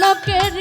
লোকের